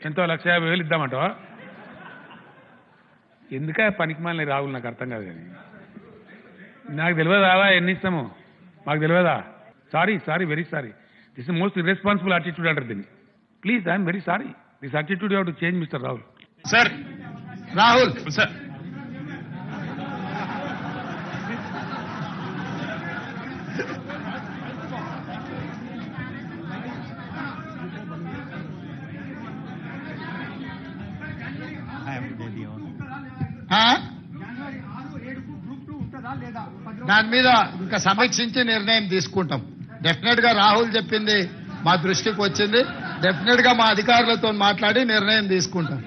ఎంతో లక్ష యాభై వేలు ఇద్దామంటావా? ఎందుక పనికి మాలిన రాహుల్ నాకు అర్థం కాదు కానీ. నాకు తెలియదా ఎన్ని ఇస్తాము? మాకు తెలియదా? Sorry sorry very sorry this most irresponsible attitude అంటారు దీన్ని. Please I'm very sorry this attitude you to change mister Rahul sir Rahul sir ఆ? దాని మీద ఇంకా సమీక్షించి నిర్ణయం తీసుకుంటాం. డెఫినెట్గా రాహుల్ చెప్పింది మా దృష్టికి వచ్చింది. డెఫినెట్గా మా అధికారులతో మాట్లాడి నిర్ణయం తీసుకుంటాం.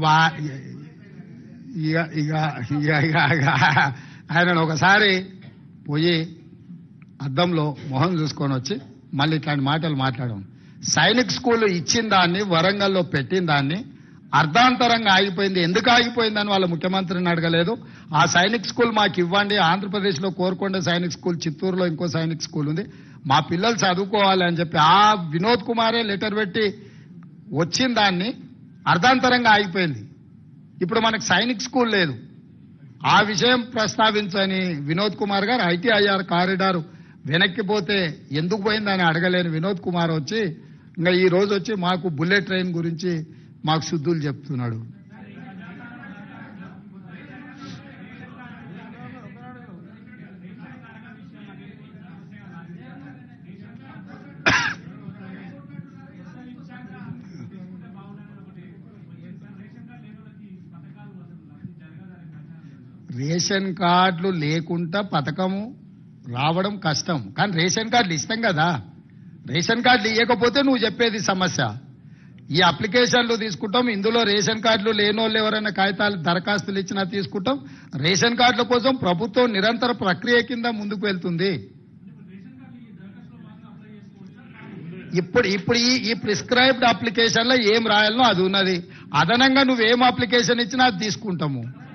వా- ఇక ఇక ఆయన ఒకసారి పోయి అద్దంలో మొహం చూసుకొని వచ్చి మళ్ళీ ఇట్లాంటి మాటలు మాట్లాడడం సైనిక్ స్కూల్ ఇచ్చిన దాన్ని వరంగల్లో పెట్టిన దాన్ని అర్ధాంతరంగా ఆగిపోయింది. ఎందుకు ఆగిపోయిందని వాళ్ళ ముఖ్యమంత్రిని అడగలేదు. ఆ సైనిక్ స్కూల్ మాకు ఇవ్వండి. ఆంధ్రప్రదేశ్లో కోరుకొండ సైనిక్ స్కూల్ చిత్తూరులో ఇంకో సైనిక్ స్కూల్ ఉంది. మా పిల్లలు చదువుకోవాలి అని చెప్పి ఆ వినోద్ కుమారే లెటర్ పెట్టి వచ్చిన దాన్ని అర్ధాంతరంగా ఆగిపోయింది. ఇప్పుడు మనకు సైనిక్ స్కూల్ లేదు. ఆ విషయం ప్రస్తావించని వినోద్ కుమార్ గారు ఐటీఐఆర్ కారిడార్ వెనక్కి పోతే ఎందుకు పోయిందని అడగలేని వినోద్ కుమార్ వచ్చి ఇంకా ఈ రోజు వచ్చి మాకు బుల్లెట్ ట్రైన్ గురించి మాకు శుద్ధులు చెప్తున్నాడు. రేషన్ కార్డులు లేకుండా పథకము రావడం కష్టం. కానీ రేషన్ కార్డులు ఇస్తాం కదా. రేషన్ కార్డులు ఇవ్వకపోతే నువ్వు చెప్పేది సమస్య. ఈ అప్లికేషన్లు తీసుకుంటాం. ఇందులో రేషన్ కార్డులు లేనోళ్ళు ఎవరైనా కాగితాలు దరఖాస్తులు ఇచ్చినా తీసుకుంటాం. రేషన్ కార్డుల కోసం ప్రభుత్వం నిరంతర ప్రక్రియ కింద ముందుకు వెళ్తుంది. ఇప్పుడు ఇప్పుడు ఈ ఈ ప్రిస్క్రైబ్డ్ అప్లికేషన్లో ఏం రాయాలనో అది ఉన్నది. అదనంగా నువ్వేం అప్లికేషన్ ఇచ్చినా అది తీసుకుంటాము.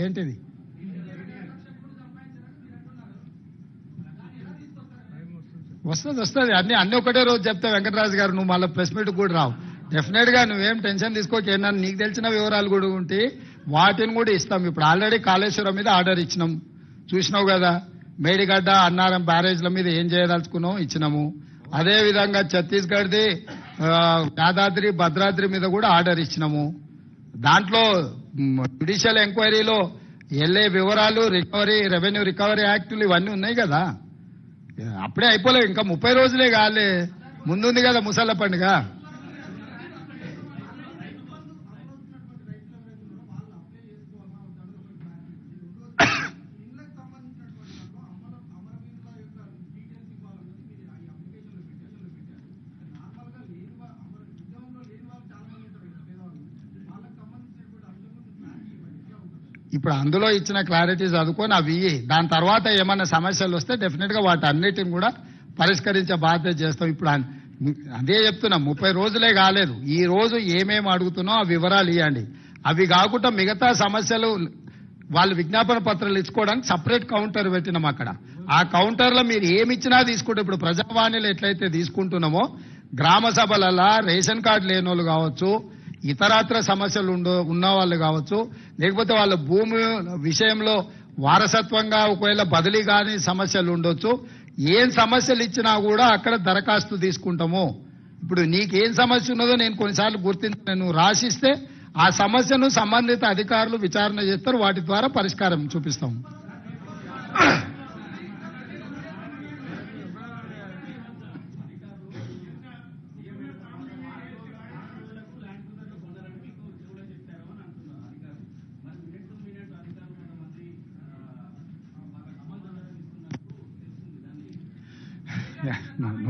ఏంటిది? వస్తుంది వస్తుంది. అన్ని అన్ని ఒకటే రోజు చెప్తా వెంకటరాజు గారు నువ్వు మళ్ళీ ప్రెస్ మీట్ కూడా రావు. డెఫినెట్గా నువ్వేం టెన్షన్ తీసుకోవచ్చు ఏంటని నీకు తెలిసిన వివరాలు కూడా ఉంటే వాటిని కూడా ఇస్తాం. ఇప్పుడు ఆల్రెడీ కాళేశ్వరం మీద ఆర్డర్ ఇచ్చినాం. చూసినావు కదా మేడిగడ్డ అన్నారం బ్యారేజ్ల మీద ఏం చేయదలుచుకున్నాం ఇచ్చినాము. అదే విధంగా ఛత్తీస్గఢ్ది యాదాద్రి భద్రాద్రి మీద కూడా ఆర్డర్ ఇచ్చినాము. దాంట్లో జ్యుడిషియల్ ఎంక్వైరీలో వెళ్ళే వివరాలు రికవరీ రెవెన్యూ రికవరీ యాక్టులు ఇవన్నీ ఉన్నాయి కదా. అప్పుడే అయిపోలేదు ఇంకా ముప్పై రోజులే కాలే. ముందుంది కదా ముసళ్ళ పండుగ. ఇప్పుడు అందులో ఇచ్చిన క్లారిటీ చదువుకొని అవి దాని తర్వాత ఏమైనా సమస్యలు వస్తే డెఫినెట్గా వాటి అన్నిటిని కూడా పరిష్కరించే బాధ్యత చేస్తాం. ఇప్పుడు అదే చెప్తున్నా ముప్పై రోజులే కాలేదు. ఈ రోజు ఏమేమి అడుగుతున్నో ఆ వివరాలు ఇవ్వండి అవి కాకుండా మిగతా సమస్యలు వాళ్ళు విజ్ఞాపన పత్రాలు ఇచ్చుకోవడానికి సపరేట్ కౌంటర్ పెట్టినాం అక్కడ. ఆ కౌంటర్లో మీరు ఏమి ఇచ్చినా తీసుకుంటే ఇప్పుడు ప్రజావాణిలో ఎట్లయితే తీసుకుంటున్నామో గ్రామ సభలలో రేషన్ కార్డు లేని వాళ్ళు కావచ్చు ఇతరాత్ర సమస్యలు ఉండో ఉన్న వాళ్ళు కావచ్చు లేకపోతే వాళ్ళ భూమి విషయంలో వారసత్వంగా ఒకవేళ బదిలీ కాని సమస్యలు ఉండొచ్చు. ఏం సమస్యలు ఇచ్చినా కూడా అక్కడ దరఖాస్తు తీసుకుంటాము. ఇప్పుడు నీకేం సమస్య ఉన్నదో నేను కొన్నిసార్లు గుర్తించి నువ్వు రాసిస్తే ఆ సమస్యను సంబంధిత అధికారులు విచారణ చేస్తారు వాటి ద్వారా పరిష్కారం చూపిస్తాము.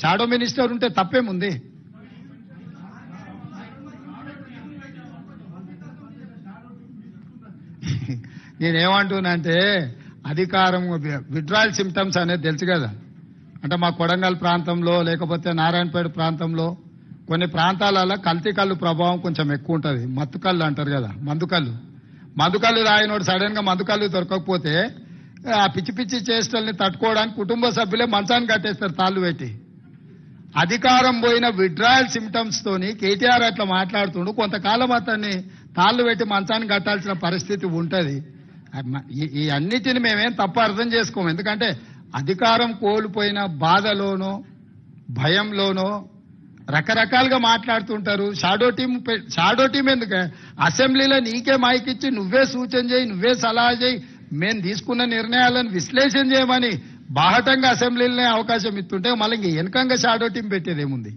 షాడో మినిస్టర్ ఉంటే తప్పేముంది? నేనేమంటున్నానంటే అధికారం విడ్రాయల్ సిమ్టమ్స్ అనేది తెలుసు కదా. అంటే మా కొడంగల్ ప్రాంతంలో లేకపోతే నారాయణపేట ప్రాంతంలో కొన్ని ప్రాంతాలలో కల్తీ కళ్ళు ప్రభావం కొంచెం ఎక్కువ ఉంటుంది. మత్తుకళ్ళు అంటారు కదా మందుకల్లు కళ్ళు. రాయినోడు సడన్గా దొరకకపోతే ఆ పిచ్చి పిచ్చి చేష్టల్ని తట్టుకోవడానికి కుటుంబ సభ్యులే మంచాన్ని కట్టేస్తారు తాళ్ళు పెట్టి. అధికారం పోయిన విడ్రాయల్ సిమ్టమ్స్ తోని కేటీఆర్ అట్లా మాట్లాడుతుండు. కొంతకాలం అతన్ని తాళ్ళు పెట్టి మంచాన్ని కట్టాల్సిన పరిస్థితి ఉంటుంది. ఈ- అన్నిటిని మేమేం తప్ప అర్థం చేసుకోము. ఎందుకంటే అధికారం కోల్పోయిన బాధలోనో భయంలోనో రకరకాలుగా మాట్లాడుతుంటారు. షాడో టీం పె- షాడో టీం ఎందుకు? అసెంబ్లీలో నీకే మైక్ ఇచ్చి నువ్వే సూచన చేయి నువ్వే సలహా చేయి. మేము తీసుకున్న నిర్ణయాలను విశ్లేషణ చేయమని బాహటంగా అసెంబ్లీలోనే అవకాశం ఇస్తుంటే మళ్ళీ ఇంక వెనకంగా షాడో టీం పెట్టేది ఏముంది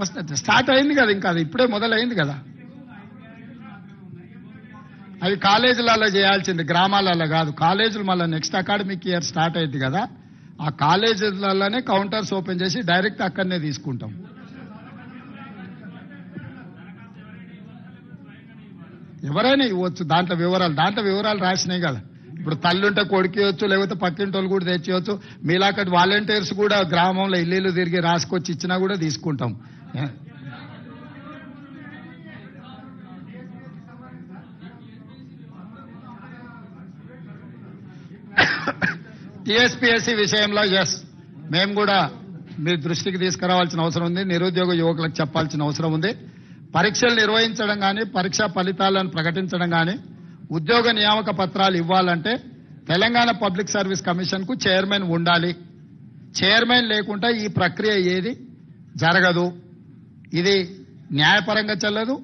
వస్తుంది స్టార్ట్ అయింది కదా ఇంకా అది ఇప్పుడే మొదలైంది కదా. అవి కాలేజీలలో చేయాల్సింది గ్రామాలలో కాదు. కాలేజీలు మళ్ళీ నెక్స్ట్ అకాడమిక్ ఇయర్ స్టార్ట్ అయింది కదా. ఆ కాలేజీలలోనే కౌంటర్స్ ఓపెన్ చేసి డైరెక్ట్ అక్కడనే తీసుకుంటాం. ఎవరైనా ఇవ్వచ్చు దాంట్లో వివరాలు దాంట్లో వివరాలు రాసినాయి కదా. ఇప్పుడు తల్లుంటే కొడుకేయచ్చు లేకపోతే పక్కింటి వాళ్ళు కూడా తెచ్చేయచ్చు. మీలాకటి వాలంటీర్స్ కూడా గ్రామంలో ఇల్లు ఇల్లు తిరిగి రాసుకొచ్చి ఇచ్చినా కూడా తీసుకుంటాం. టీఎస్పీఎస్సీ విషయంలో ఎస్ మేము కూడా మీ దృష్టికి తీసుకురావాల్సిన అవసరం ఉంది. నిరుద్యోగ యువకులకు చెప్పాల్సిన అవసరం ఉంది. పరీక్షలు నిర్వహించడం కానీ పరీక్షా ఫలితాలను ప్రకటించడం కానీ ఉద్యోగ నియామక పత్రాలు ఇవ్వాలంటే తెలంగాణ పబ్లిక్ సర్వీస్ కమిషన్కు చైర్మన్ ఉండాలి. చైర్మన్ లేకుండా ఈ ప్రక్రియ ఏది జరగదు. ఇది న్యాయపరంగా చెల్లదు.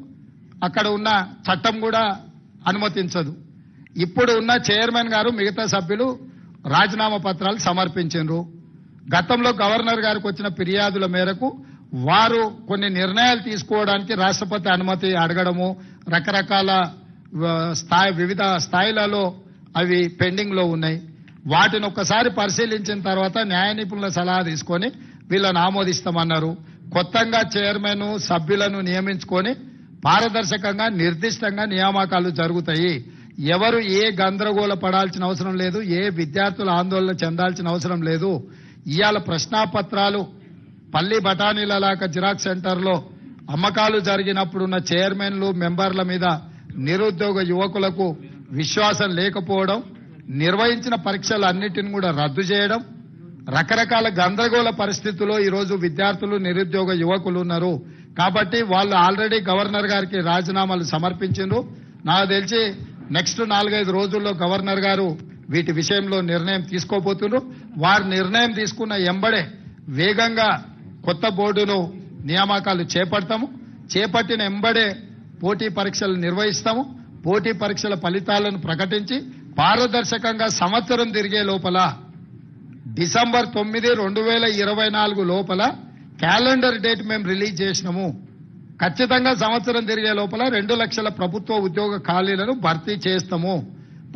అక్కడ ఉన్న చట్టం కూడా అనుమతించదు. ఇప్పుడు ఉన్న చైర్మన్ గారు మిగతా సభ్యులు రాజీనామా పత్రాలు సమర్పించారు గతంలో గవర్నర్ గారికి వచ్చిన ఫిర్యాదుల మేరకు వారు కొన్ని నిర్ణయాలు తీసుకోవడానికి రాష్ట్రపతి అనుమతి అడగడము రకరకాల స్థాయి వివిధ స్థాయిలలో అవి పెండింగ్లో ఉన్నాయి. వాటిని ఒక్కసారి పరిశీలించిన తర్వాత న్యాయ నిపుణుల సలహా తీసుకొని వీళ్ళని ఆమోదిస్తామన్నారు. కొత్తగా చైర్మన్ సభ్యులను నియమించుకొని పారదర్శకంగా నిర్దిష్టంగా నియామకాలు జరుగుతాయి. ఎవరు ఏ గందరగోళ పడాల్సిన అవసరం లేదు ఏ విద్యార్థులు ఆందోళన చెందాల్సిన అవసరం లేదు. ఇవాళ ప్రశ్నాపత్రాలు పల్లి బఠానీలలాక జిరాక్స్ సెంటర్లో అమ్మకాలు జరిగినప్పుడున్న చైర్మన్లు మెంబర్ల మీద నిరుద్యోగ యువకులకు విశ్వాసం లేకపోవడం నిర్వహించిన పరీక్షలు అన్నిటిని కూడా రద్దు చేయడం రకరకాల గందరగోళ పరిస్థితుల్లో ఈరోజు విద్యార్థులు నిరుద్యోగ యువకులు ఉన్నారు. కాబట్టి వాళ్ళు ఆల్రెడీ గవర్నర్ గారికి రాజీనామాలు సమర్పించారు నాకు తెలిసి నెక్స్ట్ నాలుగైదు రోజుల్లో గవర్నర్ గారు వీటి విషయంలో నిర్ణయం తీసుకోబోతున్నారు వారు నిర్ణయం తీసుకున్న ఎంబడే వేగంగా కొత్త బోర్డును నియామకాలు చేపడతాము. చేపట్టిన ఎంబడే పోటీ పరీక్షలు నిర్వహిస్తాము. పోటీ పరీక్షల ఫలితాలను ప్రకటించి పారదర్శకంగా సంవత్సరం తిరిగే లోపల డిసెంబర్ తొమ్మిది రెండు వేల ఇరవై నాలుగు లోపల క్యాలెండర్ డేట్ మేము రిలీజ్ చేసినాము. ఖచ్చితంగా సంవత్సరం తిరిగే లోపల రెండు లక్షల ప్రభుత్వ ఉద్యోగ ఖాళీలను భర్తీ చేస్తాము.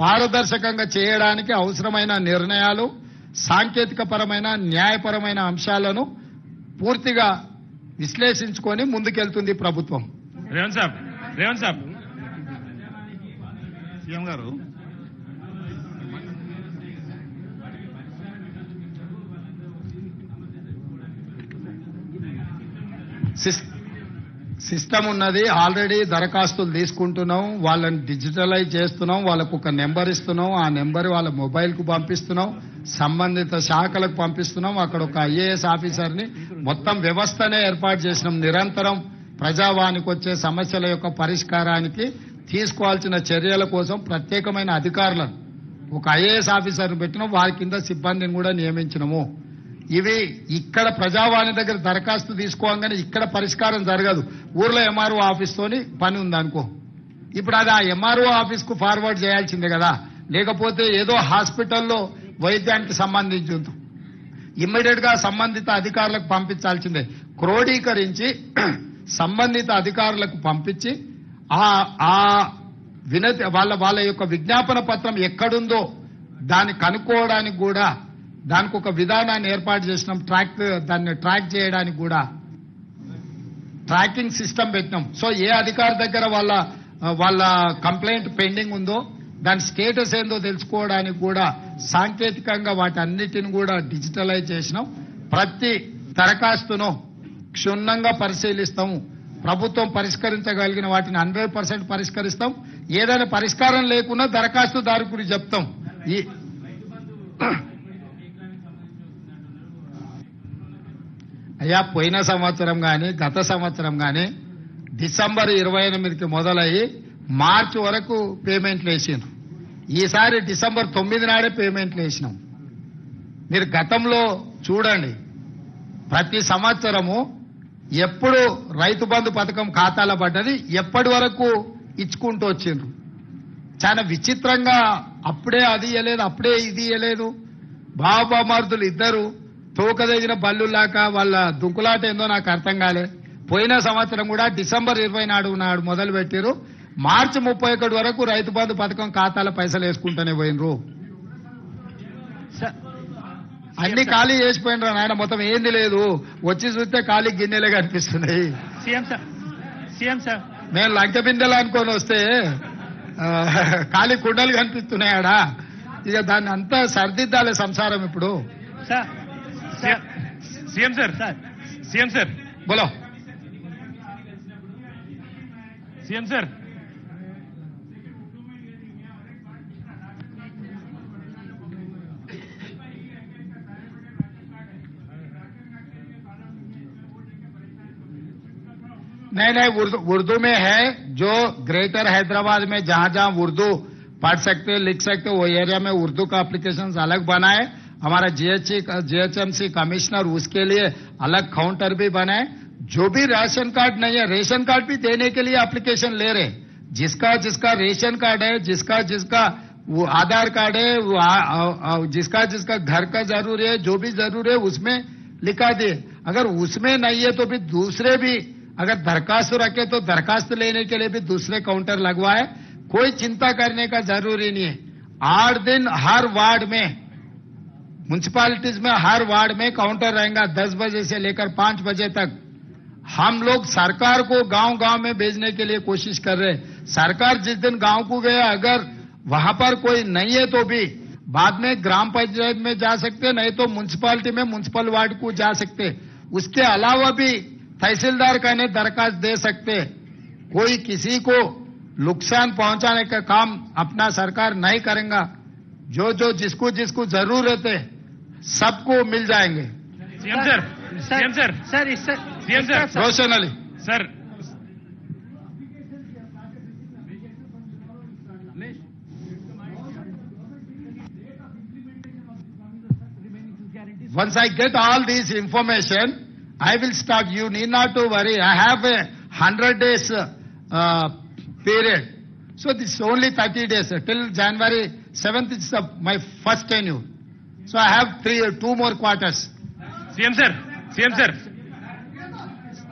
పారదర్శకంగా చేయడానికి అవసరమైన నిర్ణయాలు సాంకేతిక పరమైన న్యాయపరమైన అంశాలను పూర్తిగా విశ్లేషించుకొని ముందుకెళ్తుంది ప్రభుత్వం. రేవంత్ సాబ్. సాబ్ సీఎం గారు. సిస్- సిస్టమ్ ఉన్నది ఆల్రెడీ దరఖాస్తులు తీసుకుంటున్నాం వాళ్ళని డిజిటలైజ్ చేస్తున్నాం వాళ్ళకు ఒక నెంబర్ ఇస్తున్నాం ఆ నెంబర్ వాళ్ళ మొబైల్కు పంపిస్తున్నాం సంబంధిత శాఖలకు పంపిస్తున్నాం అక్కడ ఒక ఐఏఎస్ ఆఫీసర్ని మొత్తం వ్యవస్థనే ఏర్పాటు చేసినాం నిరంతరం ప్రజావానికి వచ్చే సమస్యల యొక్క పరిష్కారానికి తీసుకోవాల్సిన చర్యల కోసం ప్రత్యేకమైన అధికారులను ఒక ఐఏఎస్ ఆఫీసర్ని పెట్టిన వారి కింద సిబ్బందిని కూడా నియమించినము. ఇవి ఇక్కడ ప్రజావాణి దగ్గర దరఖాస్తు తీసుకోగానే ఇక్కడ పరిష్కారం జరగదు. ఊర్లో ఎంఆర్ఓ ఆఫీస్ తోని పని ఉందనుకో. ఇప్పుడు అది ఆ ఎంఆర్ఓ ఆఫీస్కు ఫార్వర్డ్ చేయాల్సిందే కదా. లేకపోతే ఏదో హాస్పిటల్లో వైద్యానికి సంబంధించి ఇమ్మీడియట్గా సంబంధిత అధికారులకు పంపించాల్సిందే. క్రోడీకరించి సంబంధిత అధికారులకు పంపించి ఆ ఆ వినతి వాళ్ళ వాళ్ళ యొక్క విజ్ఞాపన పత్రం ఎక్కడుందో దాన్ని కనుక్కోవడానికి కూడా దానికి ఒక విధానాన్ని ఏర్పాటు చేసినాం. ట్రాక్ దాన్ని ట్రాక్ చేయడానికి కూడా ట్రాకింగ్ సిస్టమ్ పెట్టినాం. సో ఏ అధికారి దగ్గర వాళ్ళ వాళ్ళ కంప్లైంట్ పెండింగ్ ఉందో దాని స్టేటస్ ఏందో తెలుసుకోవడానికి కూడా సాంకేతికంగా వాటన్నిటిని కూడా డిజిటలైజ్ చేసినాం. ప్రతి దరఖాస్తును క్షుణ్ణంగా పరిశీలిస్తాము ప్రభుత్వం పరిష్కరించగలిగిన వాటిని హండ్రెడ్ పర్సెంట్ పరిష్కరిస్తాం. ఏదైనా పరిష్కారం లేకున్నా దరఖాస్తుదారుకుడికి చెప్తాం. ఈ అయ్యా పోయిన సంవత్సరం కానీ గత సంవత్సరం కానీ డిసెంబర్ ఇరవై ఎనిమిదికి మొదలయ్యి మార్చి వరకు పేమెంట్లు వేసాను ఈసారి డిసెంబర్ తొమ్మిది నాడే పేమెంట్లు వేసినాం. మీరు గతంలో చూడండి ప్రతి సంవత్సరము ఎప్పుడు రైతు బంధు పథకం ఖాతాలో పడ్డది ఎప్పటి వరకు ఇచ్చుకుంటూ వచ్చిండ్రు. చాలా విచిత్రంగా అప్పుడే అది ఇయ్యలేదు అప్పుడే ఇది ఇయ్యలేదు. బాబామార్దులు ఇద్దరు తోకదగిన బల్లులాక వాళ్ళ దుంకులాట ఏందో నాకు అర్థం కాలే. పోయిన సంవత్సరం కూడా డిసెంబర్ ఇరవై నాడు నాడు మొదలు పెట్టారు మార్చి ముప్పై ఒకటి వరకు రైతు బంధు పథకం ఖాతాల పైసలు వేసుకుంటూనే పోయినరు. అన్ని ఖాళీ చేసిపోయినరా నాయన మొత్తం ఏంది లేదు? వచ్చి చూస్తే ఖాళీ గిన్నెలే కనిపిస్తున్నాయి. CM sir CM sir. నేను లంక బిందెలు అనుకొని వస్తే ఖాళీ కుండలు కనిపిస్తున్నాయాడా ఇక దాన్ని అంతా సర్దిద్దాలి సంసారం ఇప్పుడు. Sir CM sir. Sir. CM sir. బోలో. CM sir. नहीं नहीं उर्दू में है जो ग्रेटर हैदराबाद में जहाँ जहाँ उर्दू पढ़ सकते लिख सकते वो एरिया में उर्दू का एप्लीकेशन अलग बनाए। हमारा जीएचसी जीएचएमसी कमिश्नर उसके लिए अलग काउंटर भी बनाए। जो भी राशन कार्ड नहीं है रेशन कार्ड भी देने के लिए एप्लीकेशन ले रहे जिसका जिसका रेशन कार्ड है जिसका जिसका वो आधार कार्ड है वो आ, आ, आ, जिसका जिसका घर का ज़रूरी है जो भी ज़रूरी है उसमें लिखा दिए अगर उसमें नहीं है तो भी दूसरे भी अगर दरखास्त रखे तो दरखास्त लेने के लिए भी दूसरे काउंटर लगवाए। कोई चिंता करने का ज़रूरी नहीं है। आठ दिन हर वार्ड में म्यूनिसपालिटीज में हर वार्ड में काउंटर रहेगा, दस बजे से लेकर पाँच बजे तक। हम लोग सरकार को गाँव गाँव में भेजने के लिए कोशिश कर रहे हैं। सरकार जिस दिन गाँव को गया, अगर वहाँ पर कोई नहीं है तो भी बाद में ग्राम पंचायत में जा सकते नहीं तो म्यूनिसपालिटी में म्यूनिसिपल वार्ड को जा सकते उसके अलावा भी तहसीलदार कहने दरखास्त दे सकते कोई किसी को नुकसान पहुँचाने का काम अपना सरकार नहीं करेगा। जो जो जिसको जिसको ज़रूरत है सबको मिल जाएँगे। CM sir CM sir. Sir CM sir. Roshan Ali sir. Once I get all this information, I will stop. You need not to worry. I have a 100 days uh, period. So this only 30 days. Till January 7th is my first tenure. So I have three, two more quarters. CM sir, CM sir.